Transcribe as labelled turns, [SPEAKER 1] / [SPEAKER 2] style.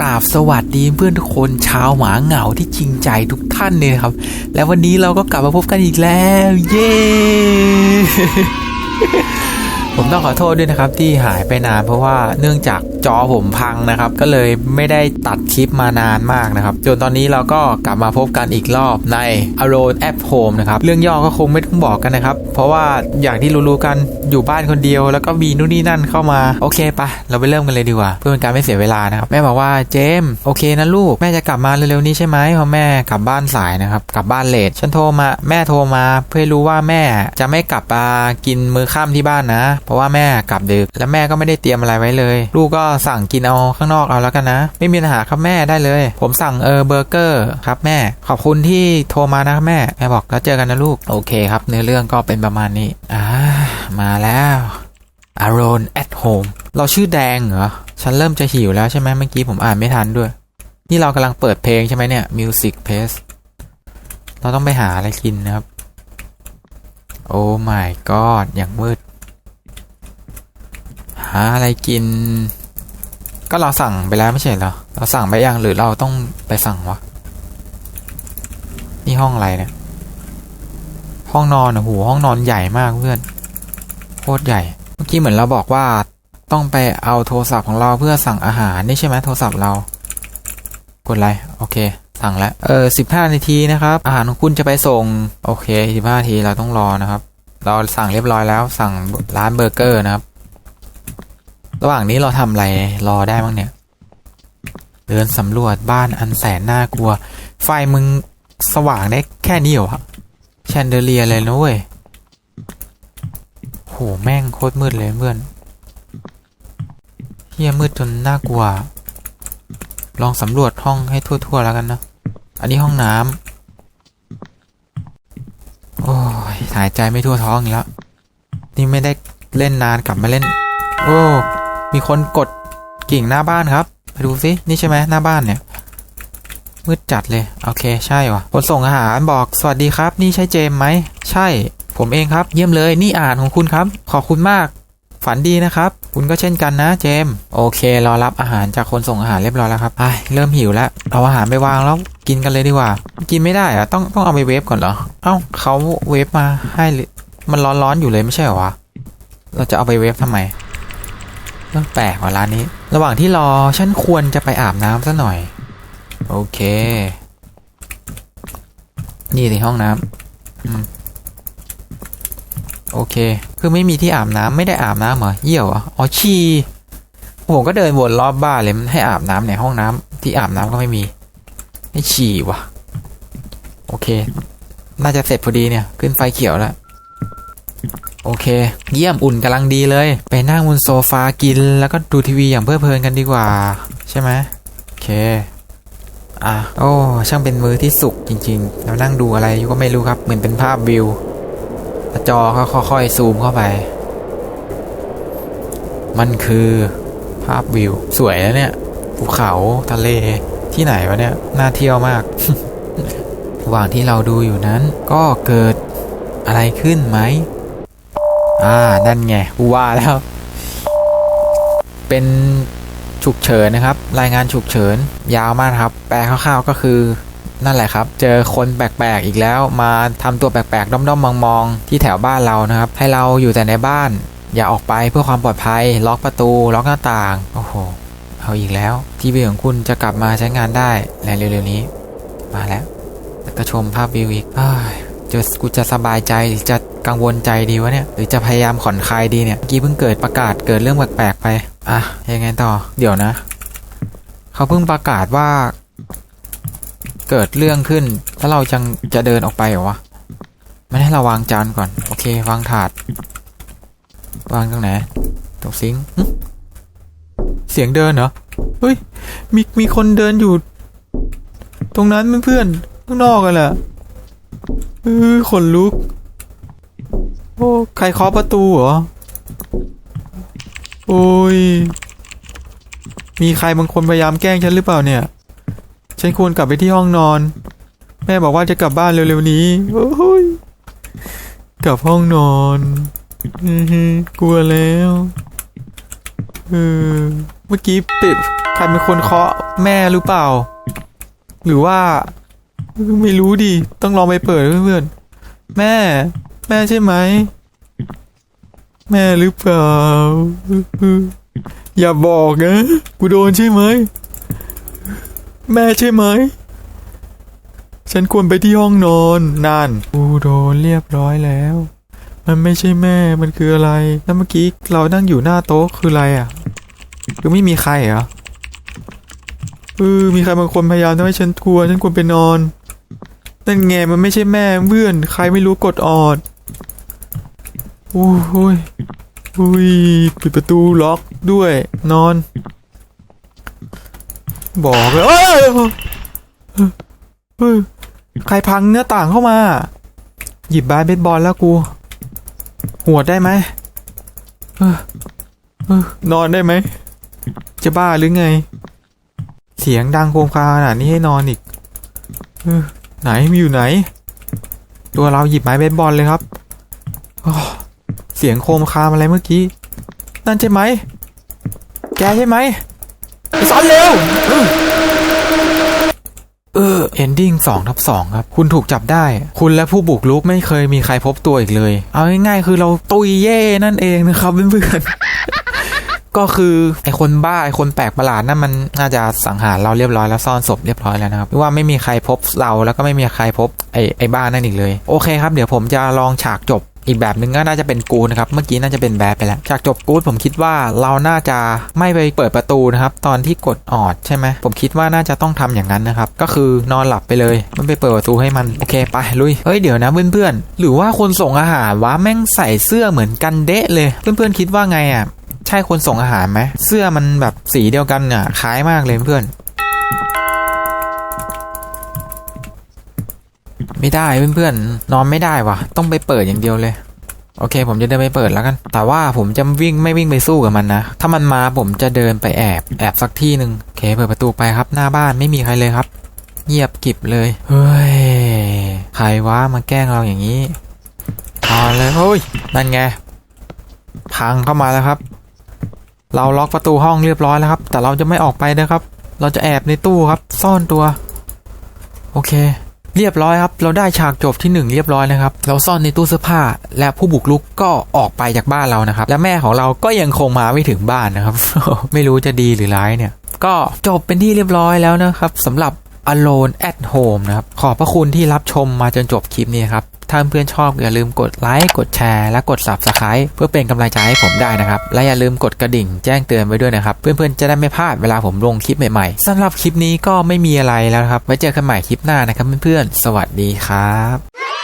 [SPEAKER 1] กราบสวัสดีเพื่อนทุกคนชาวหมาเหงาที่จริงใจทุกท่านเลยนะครับ และวันนี้เราก็กลับมาพบกันอีกแล้ว เย้ ผมต้องขอโทษด้วยนะครับที่หายไปนานเพราะว่าเนื่องจาก จอผมพังนะครับ ก็เลยไม่ได้ตัดคลิปมานานมากนะครับ จนตอนนี้เราก็กลับมาพบกันอีกรอบใน a r o n at Home นะครับเรื่องย่อก็คงไม่ต้องบอกกันนะครับ เพราะว่าอย่างที่รู้ๆกันอยู่บ้านคนเดียว แล้วก็มีนู่นนี่นั่นเข้ามาโอเคปะเราไปเริ่มกันเลยดีกว่า เพื่อเป็นการไม่เสียเวลานะครับแม่บอกว่าเจมส์โอเคนะลูกแม่จะกลับมาเร็วๆนี้ใช่ไหมเพราะแม่กลับบ้านสายนะครับกลับบ้านเลทฉันโทรมาแม่โทรมาเพื่อรู้ว่าแม่จะไม่กลับมากินมื้อค่ำที่บ้านนะ เพราะว่าแม่กลับดึกและแม่ก็ไม่ได้เตรียมอะไรไว้เลย ลูกก็สั่งกินเอาข้างนอกเอาแล้วกันนะ ไม่มีปัญหาครับแม่ได้เลย ผมสั่งเออเบอร์เกอร์ครับแม่ ขอบคุณที่โทรมานะครับแม่แม่บอกแล้วเจอกันนะลูกโอเคครับเนื้อเรื่องก็เป็นประมาณนี้อ่ามาแล้ว a r o n at home เราชื่อแดงเหรอฉันเริ่มจะหิวแล้วใช่ไหมเมื่อกี้ผมอ่านไม่ทันด้วย นี่เรากำลังเปิดเพลงใช่ไหมเนี่ย music p a c e เราต้องไปหาอะไรกินนะครับ โอ้ my god อย่างมืด หาอะไรกิน ก็เราสั่งไปแล้วไม่ใช่เหรอ เราสั่งไปยังหรือเราต้องไปสั่งวะ นี่ห้องอะไรเนี่ย ห้องนอนโอ้โหห้องนอนใหญ่มากเพื่อน โคตรใหญ่ เมื่อกี้เหมือนเราบอกว่าต้องไปเอาโทรศัพท์ของเราเพื่อสั่งอาหารนี่ใช่ไหมโทรศัพท์เรา กดไลค์โอเค สั่งแล้ว เออสิบห้านาทีนะครับ อาหารของคุณจะไปส่ง โอเคสิบห้านาทีเราต้องรอนะครับ เราสั่งเรียบร้อยแล้ว สั่งร้านเบอร์เกอร์นะครับ ระหว่างนี้เราทำอะไรรอได้บ้างเนี่ย เดินสำรวจบ้านอันแสนน่ากลัว ไฟมึงสว่างได้แค่นี้เหรอแชนเดเลียเลยนะเว้ยโหแม่งโคตรมืดเลยเพื่อนเฮียมืดจนน่ากลัว ลองสำรวจห้องให้ทั่วๆแล้วกันนะ อันนี้ห้องน้ำโอ้ยหายใจไม่ทั่วท้องอีกแล้ว นี่ไม่ได้เล่นนานกลับมาเล่น โอ้ มีคนกดกิ่งหน้าบ้านครับไปดูสินี่ใช่ไหมหน้าบ้านเนี่ยมืดจัดเลยโอเคใช่วะคนส่งอาหารบอกสวัสดีครับ นี่ใช่เจมไหมใช่ ผมเองครับ เยี่ยมเลยนี่อ่านของคุณครับ ขอบคุณมาก ฝันดีนะครับ คุณก็เช่นกันนะเจม โอเค รอรับอาหารจากคนส่งอาหารเรียบร้อยแล้วครับไปเริ่มหิวแล้วเอาอาหารไปวางแล้วกินกันเลยดีกว่า กินไม่ได้อะต้องต้องเอาไปเวฟก่อนเหรอเอ้าเขาเวฟมาให้หรือมันร้อนๆอยู่เลยไม่ใช่เหรอวะเราจะเอาไปเวฟทำไม เรื่องแปลกว่าร้านนี้ ระหว่างที่รอฉันควรจะไปอาบน้ำซะหน่อย โอเค นี่ในห้องน้ำโอเค คือไม่มีที่อาบน้ำไม่ได้อาบน้ำเหรอเยี่ยวเหรออ๋อฉี่ผมก็เดินวนรอบบ้านเลยให้อาบน้ำในห้องน้ำที่อาบน้ำก็ไม่มีให้ฉี่ว่ะ โอเค น่าจะเสร็จพอดีเนี่ย ขึ้นไฟเขียวแล้ว โอเค เยี่ยมอุ่นกำลังดีเลย ไปนั่งบนโซฟากิน แล้วก็ดูทีวีอย่างเพลิดเพลินกันดีกว่า ใช่ไหมโอเคอะโอ้ช่างเป็นมือที่สุกจริงๆเรานั่งดูอะไรยูก็ไม่รู้ครับเหมือนเป็นภาพวิวจอเขาค่อยๆซูมเข้าไป มันคือภาพวิว สวยแล้วเนี่ยภูเขาทะเลที่ไหนวะเนี่ยน่าเที่ยวมากระหว่างที่เราดูอยู่นั้น ก็เกิดอะไรขึ้นไหม อ่า นั่นไงกูว่าแล้ว เป็นฉุกเฉินนะครับ รายงานฉุกเฉิน ยาวมากครับ แปลคร่าวๆก็คือ นั่นแหละครับ เจอคนแปลกๆอีกแล้ว มาทำตัวแปลกๆด้อมๆมองๆที่แถวบ้านเรานะครับ ให้เราอยู่แต่ในบ้าน อย่าออกไปเพื่อความปลอดภัย ล็อกประตู ล็อกหน้าต่าง โอ้โห เอาอีกแล้ว ทีวีของคุณจะกลับมาใช้งานได้ในเร็วๆนี้ มาแล้ว แล้วก็ชมภาพวิวอีกอ้ยจะกูจะสบายใจหรือจะ กังวลใจดีวะเนี่ย หรือจะพยายามผ่อนคลายดีเนี่ยกี้เพิ่งเกิดประกาศเกิดเรื่องแปลกๆไป อะ ยังไงต่อ เดี๋ยวนะ เขาเพิ่งประกาศว่า เกิดเรื่องขึ้น แล้วเราจังจะเดินออกไปเหรอวะไม่ให้เราวางจานก่อน โอเค วางถาด วางตรงไหน ตรงซิงเสียงเดินเหรอ เฮ้ย มีมีคนเดินอยู่ ตรงนั้นเพื่อนๆข้างนอกกันแหละเออขนลุก โอ้ใครเคาะประตูเหรอ โอ้ย มีใครบางคนพยายามแกล้งฉันหรือเปล่าเนี่ย ฉันควรกลับไปที่ห้องนอน แม่บอกว่าจะกลับบ้านเร็วๆนี้ โอ้ย กลับห้องนอนอือฮึกลัวแล้วเออเมื่อกี้ปิดใครเป็นคนเคาะแม่หรือเปล่า หรือว่า ไม่รู้ดิ ต้องลองไปเปิดเพื่อนๆ แม่ แม่ใช่ไหม แม่หรือเปล่า อย่าบอกนะ กูโดนใช่ไหม แม่ใช่ไหม ฉันควรไปที่ห้องนอนนานกูโดนเรียบร้อยแล้ว มันไม่ใช่แม่ มันคืออะไร แล้วเมื่อกี้เรานั่งอยู่หน้าโต๊ะคืออะไรอะ คือไม่มีใครเหรอเออมีใครบางคนพยายามทำให้ฉันกลัว ฉันควรไปนอน นั่นไงมันไม่ใช่แม่เพื่อน ใครไม่รู้กดออด โอ้ยอุ้ยปิดประตูล็อกด้วยนอน บอกเลยเอ้ยเฮ้ยใครพังเนื้อต่างเข้ามา หยิบบาสเบสบอลแล้วกู หัวดได้ไหมเออเออนอนได้ไหม จะบ้าหรือไง เสียงดังโคมคาขนาดนี้ให้นอนอีกเออไหนมีอยู่ไหน ตัวเราหยิบไม้เบสบอลเลยครับ เสียงโครมครามอะไรเมื่อกี้ นั่นใช่ไหม แกใช่ไหมสอนเร็ว เออ ending 2ทับ2ครับ คุณถูกจับได้ คุณและผู้บุกรุกไม่เคยมีใครพบตัวอีกเลย เอาง่ายๆคือเราตุยเย่นั่นเองนะครับเพื่อนๆก็คือไอคนบ้าไอคนแปลกประหลาดนั่นมันน่าจะสังหารเราเรียบร้อยแล้วซ่อนศพเรียบร้อยแล้วนะครับว่าไม่มีใครพบเราแล้วก็ไม่มีใครพบไอไอบ้านั่นอีกเลย โอเคครับ เดี๋ยวผมจะลองฉากจบ อีกแบบหนึ่งก็น่าจะเป็นกูนะครับ เมื่อกี้น่าจะเป็นแบดไปแล้วฉากจบกูดผมคิดว่าเราน่าจะไม่ไปเปิดประตูนะครับ ตอนที่กดออดใช่ไหม ผมคิดว่าน่าจะต้องทำอย่างนั้นนะครับ ก็คือนอนหลับไปเลยไม่ไปเปิดประตูให้มัน โอเคไปลุย เฮ้ยเดี๋ยวนะเพื่อนๆ หรือว่าคนส่งอาหารวะแม่งใส่เสื้อเหมือนกันเดะเลย เพื่อนๆคิดว่าไงอะ ใช่คนส่งอาหารไหม เสื้อมันแบบสีเดียวกันอะ คล้ายมากเลยเพื่อน ไม่ได้เพื่อนๆนอนไม่ได้วะต้องไปเปิดอย่างเดียวเลยโอเค ผมจะเดินไปเปิดแล้วกัน แต่ว่าผมจะวิ่งไม่วิ่งไปสู้กับมันนะ ถ้ามันมาผมจะเดินไปแอบ แอบสักที่หนึ่งโอเค เปิดประตูไปครับ หน้าบ้านไม่มีใครเลยครับ เงียบกิบเลย เฮ้ย ใครวะมาแกล้งเราอย่างนี้เอาเลยเฮ้ย นั่นไง พังเข้ามาแล้วครับ เราล็อกประตูห้องเรียบร้อยแล้วครับ แต่เราจะไม่ออกไปนะครับ เราจะแอบในตู้ครับ ซ่อนตัว โอเค เรียบร้อยครับ เราได้ฉากจบที่หนึ่งเรียบร้อยนะครับ เราซ่อนในตู้เสื้อผ้า และผู้บุกรุกก็ออกไปจากบ้านเรานะครับ และแม่ของเราก็ยังคงมาไม่ถึงบ้านนะครับ ไม่รู้จะดีหรือร้ายเนี่ย ก็จบเป็นที่เรียบร้อยแล้วนะครับสำหรับ Alone at Home นะครับ ขอบพระคุณที่รับชมมาจนจบคลิปนี้ครับ ถ้าเพื่อนชอบอย่าลืมกดไลค์กดแชร์และกด Subscribe เพื่อเป็นกำลังใจให้ผมได้นะครับ และอย่าลืมกดกระดิ่งแจ้งเตือนไว้ด้วยนะครับ เพื่อนๆจะได้ไม่พลาดเวลาผมลงคลิปใหม่ๆสำหรับคลิปนี้ก็ไม่มีอะไรแล้วครับไว้เจอกันใหม่คลิปหน้านะครับเพื่อนๆสวัสดีครับ